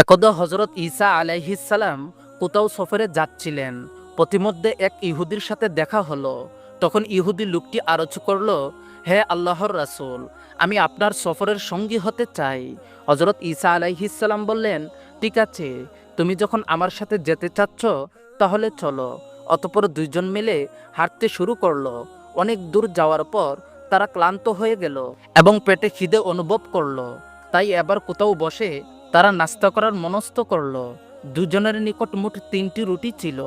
একদা হজরত ঈসা আলাইহিসাল্লাম কোথাও সফরে যাচ্ছিলেন। পথিমধ্যে এক ইহুদির সাথে দেখা হলো। তখন ইহুদি লোকটি আরজ করল, হে আল্লাহর রাসুল, আমি আপনার সফরের সঙ্গী হতে চাই। হজরত ঈসা আলাইহিসাল্লাম বললেন, ঠিক আছে, তুমি যখন আমার সাথে যেতে চাচ্ছ, তাহলে চলো। অতপর দুইজন মিলে হাঁটতে শুরু করল। অনেক দূর যাওয়ার পর তারা ক্লান্ত হয়ে গেল এবং পেটে খিদে অনুভব করল। তাই এবার কোথাও বসে তারা নাস্তা করার মনস্থ করল। দুজনের নিকট মোট তিনটি রুটি ছিল।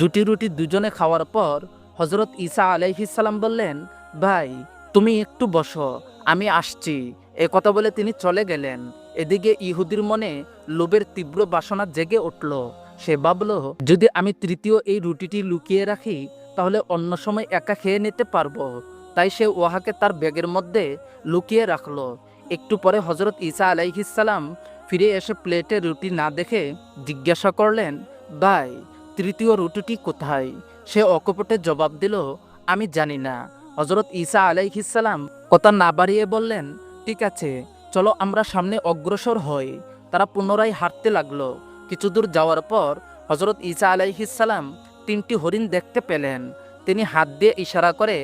দুটি রুটি দুজনে খাওয়ার পর হজরত ঈসা আলাইহিসাল্লাম বললেন, ভাই, তুমি একটু বসো, আমি আসছি। এ কথা বলে তিনি চলে গেলেন। এদিকে ইহুদির মনে লোভের তীব্র বাসনা জেগে উঠল। সে ভাবল, যদি আমি তৃতীয় এই রুটিটি লুকিয়ে রাখি, তাহলে অন্য সময় একা খেয়ে নিতে পারব। তাই সে ওহাকে তার ব্যাগের মধ্যে লুকিয়ে রাখল। একটু পরে হজরত ঈসা আলাইহিসাল্লাম ফিরে এসে প্লেটে রুটি না দেখে জিজ্ঞাসা করলেন, ভাই, তৃতীয় রুটিটি কোথায়? সে অকপটে জবাব দিল, আমি জানি না। হজরত ঈসা আলাইহিসাল্লাম কথা না বাড়িয়ে বললেন, ঠিক আছে, চলো আমরা সামনে অগ্রসর হই। তারা পুনরায় হাঁটতে লাগল। কিছু দূর যাওয়ার পর হজরত ঈসা আলাইহিসাল্লাম তিনটি হরিণ দেখতে পেলেন। তিনি হাত দিয়ে ইশারা করে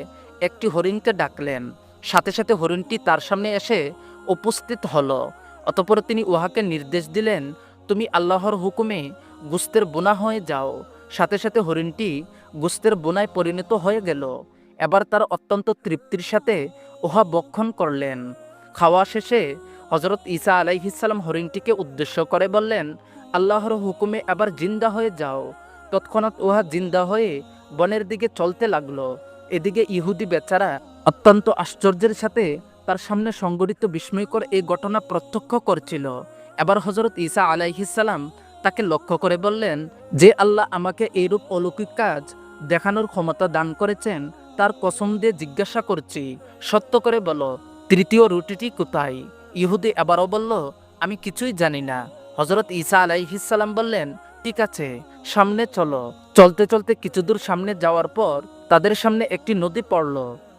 একটি হরিণকে ডাকলেন। সাথে সাথে হরিণটি তার সামনে এসে উপস্থিত হলো। অতপর তিনি উহাকে নির্দেশ দিলেন, তুমি আল্লাহর হুকুমে গুস্তের বোনা হয়ে যাও। সাথে সাথে হরিণটি গুস্তের বোনায় পরিণত হয়ে গেল। এবার তার অত্যন্ত তৃপ্তির সাথে উহা বক্ষণ করলেন। খাওয়া শেষে হজরত ঈসা আলাইহিসাল্লাম হরিণটিকে উদ্দেশ্য করে বললেন, আল্লাহর হুকুমে এবার জিন্দা হয়ে যাও। তৎক্ষণাৎ উহা জিন্দা হয়ে বনের দিকে চলতে লাগল। এদিকে ইহুদি বেচারা অত্যন্ত আশ্চর্যের সাথে তার সামনে সংগঠিত বিস্ময়কর এই ঘটনা প্রত্যক্ষ করছিল। এবার হজরত ঈসা আলাইহিসাল্লাম তাকে লক্ষ্য করে বললেন, যে আল্লাহ আমাকে এইরূপ অলৌকিক কাজ দেখানোর ক্ষমতা দান করেছেন, তার কসম দিয়ে জিজ্ঞাসা করছি। সত্য করে বলো, তৃতীয় রুটিটি কোথায়? ইহুদি আবারও বলল, আমি কিছুই জানি না। হজরত ঈসা আলাইহিসাল্লাম বললেন, ঠিক আছে, সামনে চলো। চলতে চলতে কিছু দূর সামনে যাওয়ার পর তাদের সামনে একটি নদী পড়ল।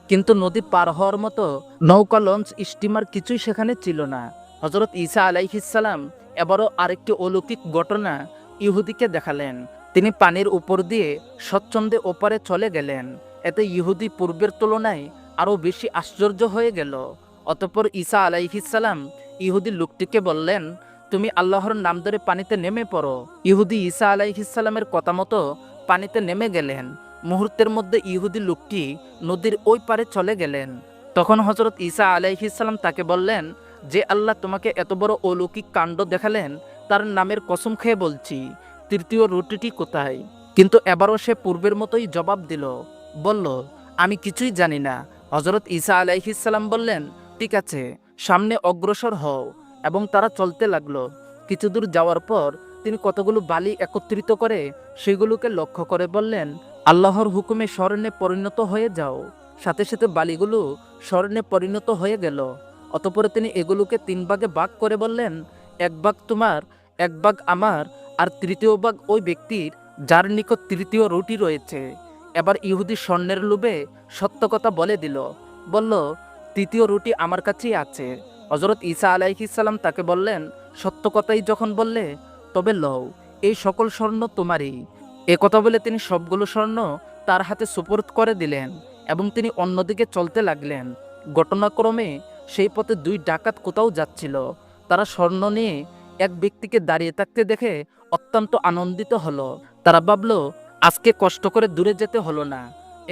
কিন্তু নদী পার হওয়ার মতো নৌকা লঞ্চ, স্টিমার কিছুই সেখানে ছিল না। হজরত ঈসা আলাইহিসাল্লাম এবারও আরেকটি অলৌকিক ঘটনা ইহুদিকে দেখালেন। তিনি পানির উপর দিয়ে স্বচ্ছন্দে ওপারে চলে গেলেন। এতে ইহুদি পূর্বের তুলনায় আরও বেশি আশ্চর্য হয়ে গেল। অতঃপর ঈসা আলাইহিসাল্লাম ইহুদি লোকটিকে বললেন, তুমি আল্লাহর নাম ধরে পানিতে নেমে পড়ো। ইহুদি ঈসা আলাইহিসাল্লামের কথা মতো পানিতে নেমে গেলেন। মুহূর্তের মধ্যে ইহুদি লোকটি নদীর ওই পারে চলে গেলেন। তখন হজরত ঈসা আলাইহিসাল্লাম তাকে বললেন, যে আল্লাহ তোমাকে এত বড় অলৌকিক কাণ্ড দেখালেন, তার নামের কসম খেয়ে বলছি, তৃতীয় রুটিটি কোথায়? কিন্তু এবারও সে পূর্বের মতোই জবাব দিল, বলল, আমি কিছুই জানি না। হজরত ঈসা আলাইহিসাল্লাম বললেন, ঠিক আছে, সামনে অগ্রসর হও এবং তারা চলতে লাগল। কিছু দূর যাওয়ার পর তিনি কতগুলো বালি একত্রিত করে সেগুলোকে লক্ষ্য করে বললেন, আল্লাহর হুকুমে স্মরণে পরিণত হয়ে যাও। সাথে সাথে বালিগুলো স্মরণে পরিণত হয়ে গেল। অতপরে তিনি এগুলোকে তিন ভাগে ভাগ করে বললেন, এক ভাগ তোমার, এক ভাগ আমার, আর তৃতীয় ভাগ ওই ব্যক্তির, যার নিকট তৃতীয় রুটি রয়েছে। এবার ইহুদি স্বর্ণের লোভে সত্য কথা বলে দিল। বলল, তৃতীয় রুটি আমার কাছেই আছে। হজরত ঈসা আলাইহিসাল্লাম তাকে বললেন, সত্য কথাই যখন বললে তবে লও, এই সকল স্বর্ণ তোমারই। এ কথা বলে তিনি সবগুলো স্বর্ণ তার হাতে সুপোর্দ করে দিলেন এবং তিনি অন্যদিকে চলতে লাগলেন। ঘটনাক্রমে সেই পথে দুই ডাকাত কোথাও যাচ্ছিল। তারা স্বর্ণ নিয়ে এক ব্যক্তিকে দাঁড়িয়ে থাকতে দেখে অত্যন্ত আনন্দিত হলো। তারা ভাবল, আজকে কষ্ট করে দূরে যেতে হলো না।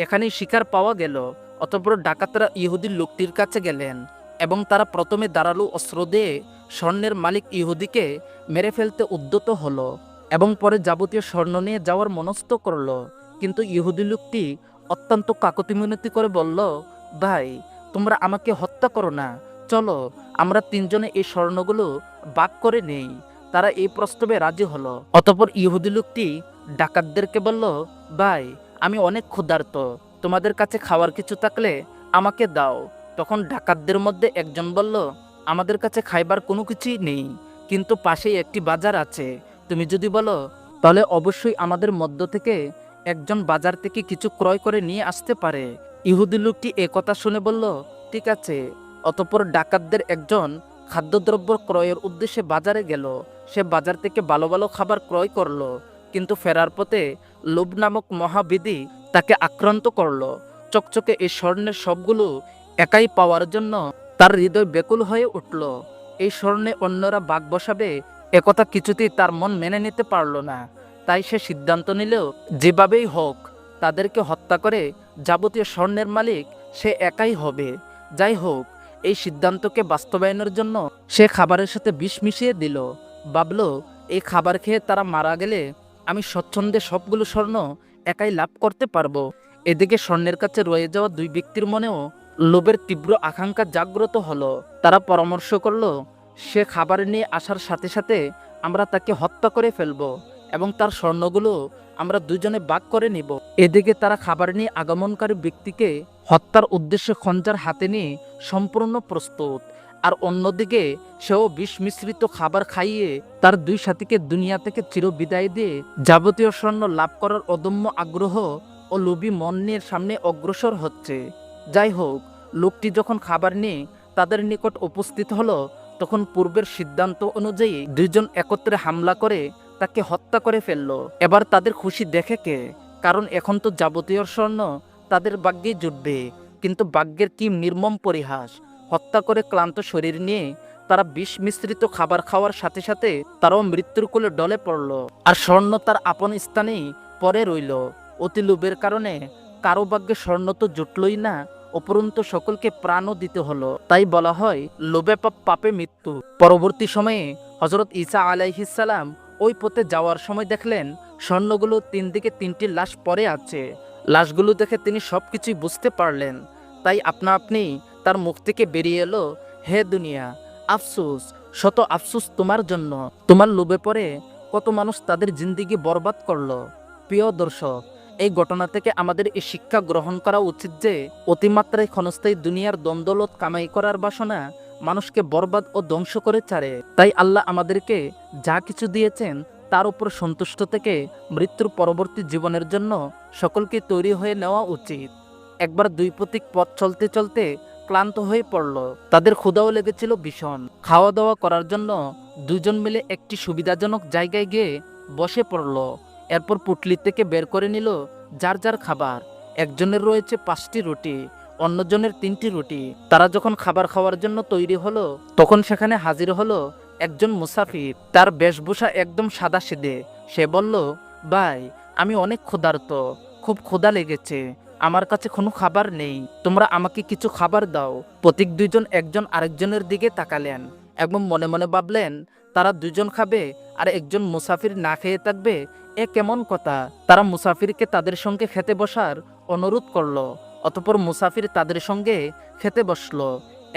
এখানেই শিকার পাওয়া গেল, অতপর ডাকাতরা ইহুদির লোকটির কাছে গেলেন। এবং তারা প্রথমে দাঁড়াল অস্ত্র দিয়ে স্বর্ণের মালিক ইহুদিকে মেরে ফেলতে উদ্যত হলো এবং পরে যাবতীয় স্বর্ণ নিয়ে যাওয়ার মনস্থ করল। কিন্তু ইহুদি লোকটি অত্যন্ত কাকতি মিনতি করে বলল, ভাই, তোমরা আমাকে হত্যা করো না। চলো, আমরা তিনজনে এই স্বর্ণগুলো বাক করে নেই। তারা এই প্রস্তাবে রাজি হলো। অতপর ইহুদি লোকটি ডাকাতদেরকে বলল, ভাই, আমি অনেক ক্ষুধার্ত। তোমাদের কাছে খাওয়ার কিছু থাকলে আমাকে দাও। তখন ডাকাতদের মধ্যে একজন বলল, আমাদের কাছে খাইবার কোনো কিছুই নেই, কিন্তু পাশেই একটি বাজার আছে। তুমি যদি বলো, তাহলে অবশ্যই আমাদের মধ্য থেকে একজন বাজার থেকে কিছু ক্রয় করে নিয়ে আসতে পারে। ইহুদি লোকটি কথা শুনে বলল, ঠিক আছে। অতপর ডাকাতদের একজন খাদ্যদ্রব্য ক্রয়ের উদ্দেশ্যে বাজারে গেল। সে বাজার থেকে ভালো ভালো খাবার ক্রয় করল, কিন্তু ফেরার পথে লোভ নামক মহাবিধি তাকে আক্রান্ত করল। চকচকে এই স্বর্ণের সবগুলো একাই পাওয়ার জন্য তার হৃদয় বেকুল হয়ে উঠল। এই স্বর্ণে অন্যরা বাঘ বসাবে একথা কিছুতেই তার মন মেনে নিতে পারল না। তাই সে সিদ্ধান্ত নিল যেভাবেই হোক, তাদেরকে হত্যা করে যাবতীয় স্বর্ণের মালিক সে একাই হবে। যাই হোক, এই সিদ্ধান্তকে বাস্তবায়নের জন্য সে খাবারের সাথে বিষ মিশিয়ে দিল। ভাবল, এই খাবার খেয়ে তারা মারা গেলে আমি স্বচ্ছন্দে সবগুলো স্বর্ণ একাই লাভ করতে পারব। এদিকে স্বর্ণের কাছে রয়ে যাওয়া দুই ব্যক্তির মনেও লোভের তীব্র আকাঙ্ক্ষা জাগ্রত হলো। তারা পরামর্শ করল, সে খাবার নিয়ে আসার সাথে সাথে আমরা তাকে হত্যা করে ফেলব এবং তার স্বর্ণগুলো আমরা দুজনে বাক করে নিব। এদিকে তারা খাবার নিয়ে আগমনকারী ব্যক্তিকে হত্যার উদ্দেশ্যে খঞ্জার হাতে নিয়ে সম্পূর্ণ প্রস্তুত। আর অন্যদিকে সেও বিষ মিশ্রিত খাবার খাইয়ে তার দুই সাথীকে দুনিয়া থেকে চিরবিদায় দিয়ে যাবতীয় স্বর্ণ লাভ করার অদম্য আগ্রহ ও লোভী মন নিয়ে সামনে অগ্রসর হচ্ছে। যাই হোক, লোকটি যখন খাবার নিয়ে তাদের নিকট উপস্থিত হলো, তখন পূর্বের সিদ্ধান্ত অনুযায়ী দুইজন একত্রে হামলা করে তাকে হত্যা করে ফেলল। এবার তাদের খুশি দেখে কে? কারণ এখন তো যাবতীয় স্বর্ণ তাদের ভাগ্যে জুটবে। কিন্তু ভাগ্যের কি নির্মম পরিহাস? হত্যা করে ক্লান্ত শরীর নিয়ে তারা বিষ মিশ্রিত খাবার খাওয়ার সাথে সাথে তারাও মৃত্যুর কোলে ডলে পড়ল। আর স্বর্ণ তার আপন স্থানেই পরে রইল। অতি লোভের কারণে কারও ভাগ্যে স্বর্ণ তো জুটলই না উপরন্ত সকলকে প্রাণও দিতে হলো। তাই বলা হয়, লোভে পাপ মৃত্যু। পরবর্তী সময়ে হজরত ঈসা আলাইহিসালাম ওই পথে যাওয়ার সময় দেখলেন, স্বর্ণগুলো তিন দিকে তিনটি লাশ পরে আছে। লাশগুলো দেখে তিনি সবকিছুই বুঝতে পারলেন। তাই আপনা আপনি তার মুখ থেকে বেরিয়ে এলো, হে দুনিয়া, আফসুস, শত আফসুস তোমার জন্য। তোমার লোভে পড়ে কত মানুষ তাদের জিন্দিগি বরবাদ করল। প্রিয় দর্শক এই ঘটনা থেকে আমাদের এই শিক্ষা গ্রহণ করা উচিত যে অতিমাত্রায় ক্ষণস্থায়ী দুনিয়ার দ্বন্দ্বলত কামাই করার বাসনা মানুষকে বরবাদ ও ধ্বংস করে ছাড়ে। তাই আল্লাহ আমাদেরকে যা কিছু দিয়েছেন, তার উপর সন্তুষ্ট থেকে মৃত্যুর পরবর্তী জীবনের জন্য সকলকে তৈরি হয়ে নেওয়া উচিত। একবার দুই প্রতীক পথ চলতে চলতে ক্লান্ত হয়ে পড়ল। তাদের ক্ষুদাও লেগেছিল ভীষণ। খাওয়া দাওয়া করার জন্য দুজন মিলে একটি সুবিধাজনক জায়গায় গিয়ে বসে পড়ল। এরপর পুটলি থেকে বের করে নিল যার যার খাবার। একজনের রয়েছে পাঁচটি রুটি, অন্যজনের তিনটি রুটি। তারা যখন খাবার খাওয়ার জন্য তৈরি হলো, তখন সেখানে হাজির হলো একজন মুসাফির। তার বেশভূষা একদম সাদা সিদে। সে বলল, ভাই, আমি অনেক ক্ষুধার্ত। খুব ক্ষুধা লেগেছে। আমার কাছে কোনো খাবার নেই। তোমরা আমাকে কিছু খাবার দাও। প্রতীক দুইজন একজন আরেকজনের দিকে তাকালেন এবং মনে মনে ভাবলেন তারা দুজন খাবে আর একজন মুসাফির না খেয়ে থাকবে, এ কেমন কথা? তারা মুসাফিরকে তাদের সঙ্গে খেতে বসার অনুরোধ করল, অতপর মুসাফির তাদের সঙ্গে খেতে বসল।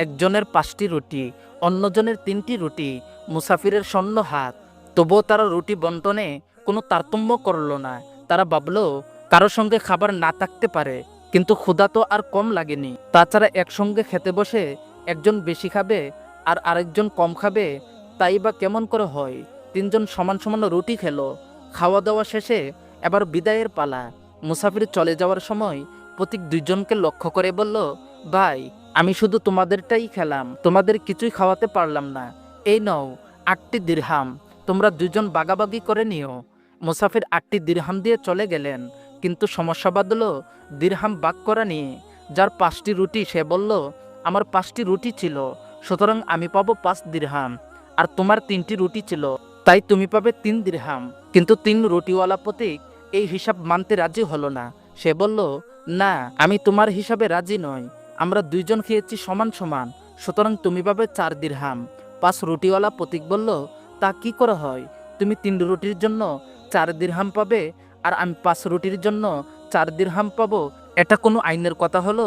একজনের পাঁচটি রুটি, অন্যজনের তিনটি রুটি, মুসাফিরের স্বর্ণ হাত। তবুও তারা রুটি বন্টনে কোনো তারতম্য করল না। তারা ভাবলো, কারও সঙ্গে খাবার না থাকতে পারে, কিন্তু ক্ষুধা তো আর কম লাগেনি। তাছাড়া একসঙ্গে খেতে বসে একজন বেশি খাবে আর আরেকজন কম খাবে তাই বা কেমন করে হয়? তিনজন সমান সমান রুটি খেলো। খাওয়া দাওয়া শেষে এবার বিদায়ের পালা। মুসাফির চলে যাওয়ার সময় প্রতীক দুইজনকে লক্ষ্য করে বলল, ভাই, আমি শুধু তোমাদেরটাই খেলাম। তোমাদের কিছুই খাওয়াতে পারলাম না। এই নও, আটটি দিরহাম। তোমরা দুজন বাগাবাগি করে নিও। মুসাফির আটটি দিরহাম দিয়ে চলে গেলেন। কিন্তু সমস্যা বাঁধল দিরহাম বাগ করা নিয়ে। যার পাঁচটি রুটি সে বলল, আমার পাঁচটি রুটি ছিল, সুতরাং আমি পাবো পাঁচ দিরহাম। আর তোমার তিনটি রুটি ছিল, তাই তুমি পাবে তিন দিরহাম। কিন্তু তিন রুটিওয়ালা প্রতীক এই হিসাব মানতে রাজি হলো না। সে বলল, না, আমি তোমার হিসাবে রাজি নই। আমরা দুইজন খেয়েছি সমান সমান, সুতরাং তুমি পাবে চার দিরহাম। পাঁচ রুটিওয়ালা প্রতীক বলল, তা কি করা হয়? তুমি তিন রুটির জন্য চার দিরহাম পাবে, আর আমি পাঁচ রুটির জন্য চার দিরহাম পাবো। এটা কোনো আইনের কথা হলো?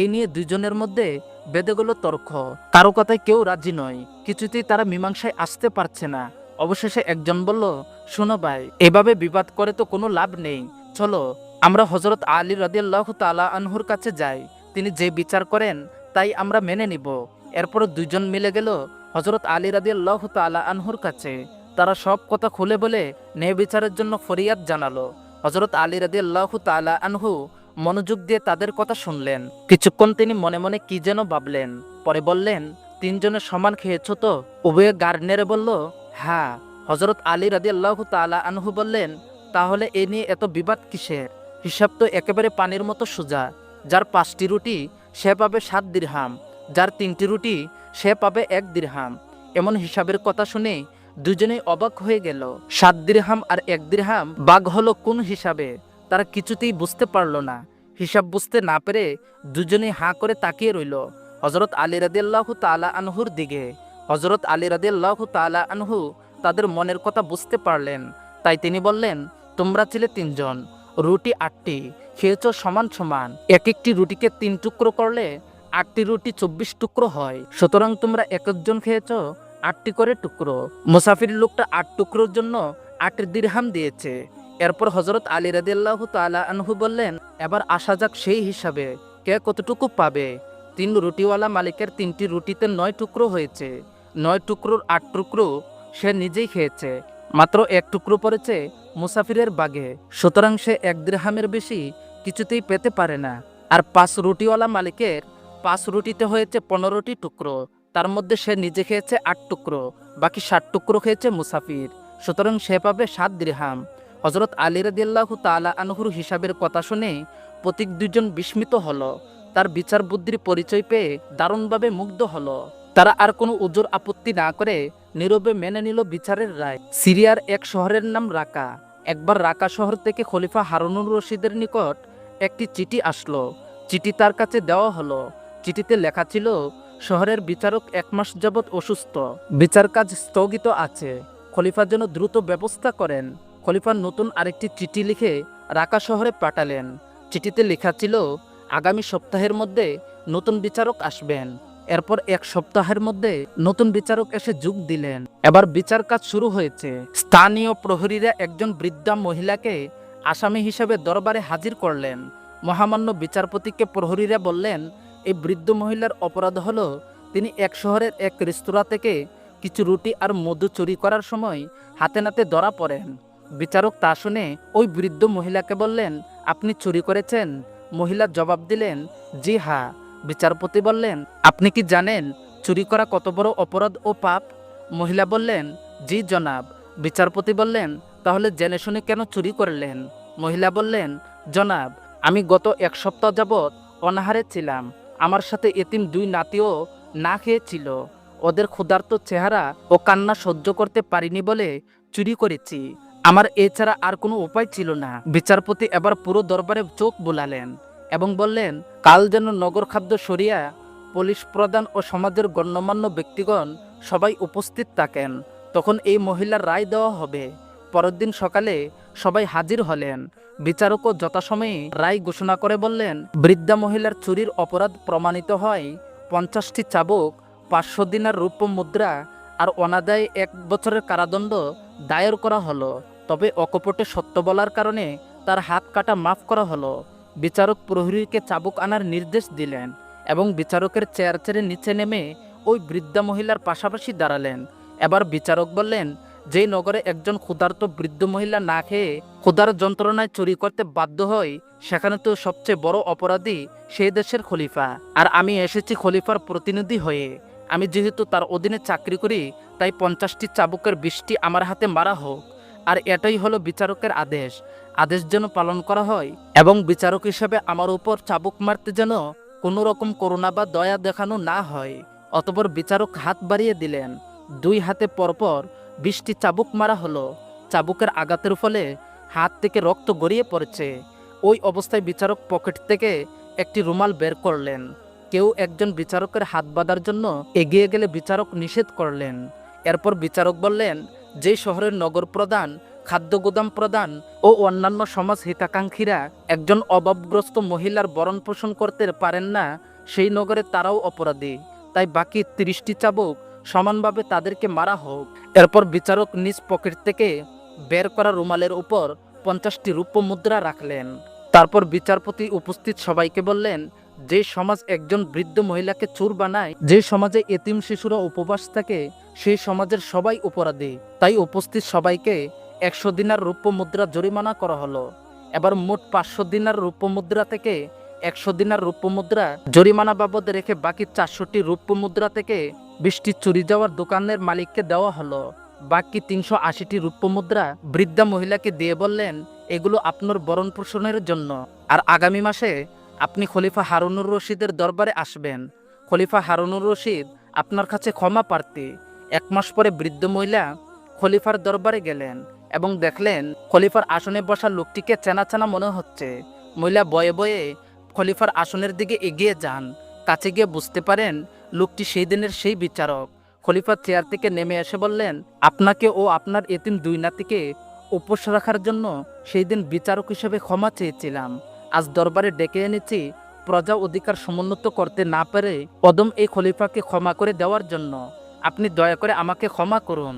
এই নিয়ে দুইজনের মধ্যে বেঁধে গেল তর্ক। কারও কথায় কেউ রাজি নয়। কিছুতেই তারা মীমাংসায় আসতে পারছে না। অবশেষে একজন বলল, শোনো ভাই, এভাবে বিবাদ করে তো কোনো লাভ নেই। চলো, আমরা হজরত আলী রাদিয়াল্লাহু তাআলা আনহুর কাছে যাই। তিনি যে বিচার করেন, তাই আমরা মেনে নিব। এরপর দুইজন মিলে গেল হজরত আলী রাদিয়াল্লাহু তাআলা আনহুর কাছে। তারা সব কথা খুলে বলে ন্যায় বিচারের জন্য ফরিয়াদ জানালো। হজরত আলী রাদিয়াল্লাহু তাআলা আনহু মনোযোগ দিয়ে তাদের কথা শুনলেন। কিছুক্ষণ তিনি মনে মনে কি যেন ভাবলেন। পরে বললেন তিনজনের সমান খেয়েছ তো? উভয়ে গার বলল হ্যাঁ। হজরত আলী রাদি আল্লাহ তালা আনহু বললেন, তাহলে এ নিয়ে এত বিবাদ কিসের? হিসাব তো একেবারে পানির মতো সোজা। যার পাঁচটি রুটি, সে পাবে সাত দিরহাম। যার তিনটি রুটি, সে পাবে এক দিরহাম। এমন হিসাবের কথা শুনে দুজনেই অবাক হয়ে গেল। সাত দিরহাম আর এক দিরহাম বাঘ হলো কোন হিসাবে? তারা কিছুতেই বুঝতে পারল না। হিসাব বুঝতে না পেরে দুজনেই হাঁ করে তাকিয়ে রইল হজরত আলী রাদিয়াল্লাহু তালা আনহুর দিকে। হজরত আলী রাদিয়াল্লাহু তালা আনহু তাদের মনের কথা বুঝতে পারলেন। তাই তিনি বললেন, তোমরা ছিলে তিনজন, রুটি আটটি, খেয়েছ সমান সমান। এক একটি রুটিকে তিন টুকরো করলে আটটি রুটি চব্বিশ টুকরো হয়। সুতরাং তোমরা এক একজন খেয়েছ আটটি করে টুকরো। মুসাফির লোকটা আট টুকরোর জন্য আট দিরহাম দিয়েছে। এরপর হজরত আলী রাদিয়াল্লাহ তালা আনহু বললেন, এবার আসা যাক সেই হিসাবে, কে কতটুকু পাবে? তিন রুটিওয়ালা মালিকের তিনটি রুটিতে নয় টুকরো হয়েছে। নয় টুকরোর আট টুকরো সে নিজেই খেয়েছে। মাত্র এক টুকরো পড়েছে মুসাফিরের বাগে। সুতরাং সে এক দিরহামের বেশি কিছুতেই পেতে পারে না। আর পাঁচ রুটিওয়ালা মালিকের পাঁচ রুটিতে হয়েছে পনেরোটি টুকরো। তার মধ্যে সে নিজে খেয়েছে আট টুকরো, বাকি ষাট টুকরো খেয়েছে মুসাফির। সুতরাং সে পাবে সাত দিরহাম। হজরত আলী রাদিয়াল্লাহু তালা আনহুর হিসাবের কথা শুনে প্রতীক দুজন বিস্মিত হলো। তার বিচার বুদ্ধির পরিচয় পেয়ে দারুণভাবে মুগ্ধ হলো। তারা আর কোনো উজোর আপত্তি না করে নীরবে মেনে নিল বিচারের রায়। সিরিয়ার এক শহরের নাম রাকা। একবার রাকা শহর থেকে খলিফা হারুনুর রশিদের নিকট একটি চিঠি আসলো। চিঠি তার কাছে দেওয়া হলো। চিঠিতে লেখা ছিল, শহরের বিচারক এক মাস যাবৎ অসুস্থ। বিচার কাজ স্থগিত আছে। খলিফা যেন দ্রুত ব্যবস্থা করেন। খলিফা নতুন আরেকটি চিঠি লিখে রাকা শহরে পাঠালেন। চিঠিতে লেখা ছিল, আগামী সপ্তাহের মধ্যে নতুন বিচারক আসবেন। এরপর এক সপ্তাহের মধ্যে নতুন বিচারক এসে যোগ দিলেন। এবার বিচার কাজ শুরু হয়েছে। স্থানীয় প্রহরীরা একজন বৃদ্ধা মহিলাকে আসামি হিসেবে দরবারে হাজির করলেন। মহামান্য বিচারপতিকে প্রহরীরা বললেন, এই বৃদ্ধ মহিলার অপরাধ হলো, তিনি এক শহরের এক রেস্তোরাঁ থেকে কিছু রুটি আর মধু চুরি করার সময় হাতে নাতে ধরা পড়েন। বিচারক তা শুনে ওই বৃদ্ধ মহিলাকে বললেন, আপনি চুরি করেছেন? মহিলা জবাব দিলেন, জি হা। বিচারপতি বললেন, আপনি কি জানেন চুরি করা কত বড় অপরাধ ও পাপ? মহিলা বললেন, জি জনাব। বিচারপতি বললেন, তাহলে জেনে শুনে কেন চুরি করলেন? মহিলা বললেন, জনাব, আমি গত এক সপ্তাহ যাবৎ অনাহারে ছিলাম। আমার সাথে এতিম দুই নাতিও না খেয়েছিল। ওদের ক্ষুধার্ত চেহারা ও কান্না সহ্য করতে পারিনি বলে চুরি করেছি। আমার এছাড়া আর কোনো উপায় ছিল না। বিচারপতি এবার পুরো দরবারে চোখ বোলালেন এবং বললেন, কাল যেন নগর খাদ্য সরিয়া পুলিশ প্রধান ও সমাজের গণ্যমান্য ব্যক্তিগণ সবাই উপস্থিত থাকেন। তখন এই মহিলার রায় দেওয়া হবে। পরের দিন সকালে সবাই হাজির হলেন। বিচারকও যথাসময়ে রায় ঘোষণা করে বললেন, বৃদ্ধা মহিলার চুরির অপরাধ প্রমাণিত হয়। পঞ্চাশটি চাবুক, পাঁচশো দিনার রূপ মুদ্রা আর অনাদায়ে এক বছরের কারাদণ্ড দায়ের করা হলো। তবে অকপটে সত্য বলার কারণে তার হাত কাটা মাফ করা হলো। বিচারক প্রহরীকে চাবুক আনার নির্দেশ দিলেন এবং বিচারকের চেয়ার ছেড়ে নিচে নেমে ওই বৃদ্ধা মহিলার পাশাপাশি দাঁড়ালেন। এবার বিচারক বললেন, যেই নগরে একজন ক্ষুধার্ত বৃদ্ধ মহিলা না খেয়ে ক্ষুধার যন্ত্রণায় চুরি করতে বাধ্য হয় সেখানে তো সবচেয়ে বড় অপরাধী সেই দেশের খলিফা। আর আমি এসেছি খলিফার প্রতিনিধি হয়ে। আমি যেহেতু তার অধীনে চাকরি করি, তাই পঞ্চাশটি চাবুকের বৃষ্টি আমার হাতে মারা হোক। আর এটাই হলো বিচারকের আদেশ। আদেশ যেন পালন করা হয় এবং বিচারক হিসেবে আমার উপর চাবুক মারতে যেন কোনো রকম করুণা বা দয়া দেখানো না হয়। অতপর বিচারক হাত বাড়িয়ে দিলেন। দুই হাতে পরপর বৃষ্টি চাবুক মারা হলো। চাবুকের আঘাতের ফলে হাত থেকে রক্ত গড়িয়ে পড়েছে। ওই অবস্থায় বিচারক পকেট থেকে একটি রুমাল বের করলেন। কেউ একজন বিচারকের হাত বাঁধার জন্য এগিয়ে গেলে বিচারক নিষেধ করলেন। এরপর বিচারক বললেন যে শহরের নগর প্রধান, খাদ্য গোদাম প্রদান ও অন্যান্য সমাজ হিতাকাঙ্ক্ষীরা একজন অভাবগ্রস্ত মহিলার বরণ পোষণ করতে পারেন না, সেই নগরে তারাও অপরাধী। তাই বাকি তিরিশটি চাবুক সমানভাবে তাদেরকে মারা হোক। এরপর বিচারক নিজ পকেট থেকে বের করা রুমালের উপর পঞ্চাশটি রূপ্য মুদ্রা রাখলেন। তারপর বিচারপতি উপস্থিত সবাইকে বললেন, যে সমাজ একজন বৃদ্ধ মহিলাকে চোর বানায়, যে সমাজে এতিম শিশুরা উপবাস থাকে সেই সমাজের সবাই অপরাধী তাই উপস্থিত সবাইকে একশো দিনার রূপ্য মুদ্রা জরিমানা করা হলো। এবার মোট পাঁচশো দিনার রূপ্য মুদ্রা থেকে একশো দিনার রূপ্য মুদ্রা জরিমানা বাবদ রেখে বাকি চারশোটি রূপ্য মুদ্রা থেকে বৃষ্টি চুরি যাওয়ার দোকানের মালিককে দেওয়া হলো। বাকি তিনশো আশিটি রূপ্যমুদ্রা বৃদ্ধা মহিলাকে দিয়ে বললেন, এগুলো আপনার বরণ পোষণের জন্য। আর আগামী মাসে আপনি খলিফা হারুনুর রশিদের দরবারে আসবেন। খলিফা হারুনুর রশিদ আপনার কাছে ক্ষমা প্রার্থী। এক মাস পরে বৃদ্ধ মহিলা খলিফার দরবারে গেলেন এবং দেখলেন খলিফার আসনে বসা লোকটিকে চেনা চেনা মনে হচ্ছে। মহিলা বয়ে বয়ে খলিফার আসনের দিকে এগিয়ে যান, কাছে গিয়ে বুঝতে পারেন লোকটি সেই দিনের সেই বিচারক। খলিফা চেয়ার থেকে নেমে এসে বললেন, আপনাকে ও আপনার এতিম দুই নাতিকে উপোস রাখার জন্য সেই দিন বিচারক হিসেবে ক্ষমা চেয়েছিলাম। আজ দরবারে ডেকে এনেছি, প্রজা অধিকার সমুন্নত করতে না পেরে পদম এই খলিফাকে ক্ষমা করে দেওয়ার জন্য। আপনি দয়া করে আমাকে ক্ষমা করুন।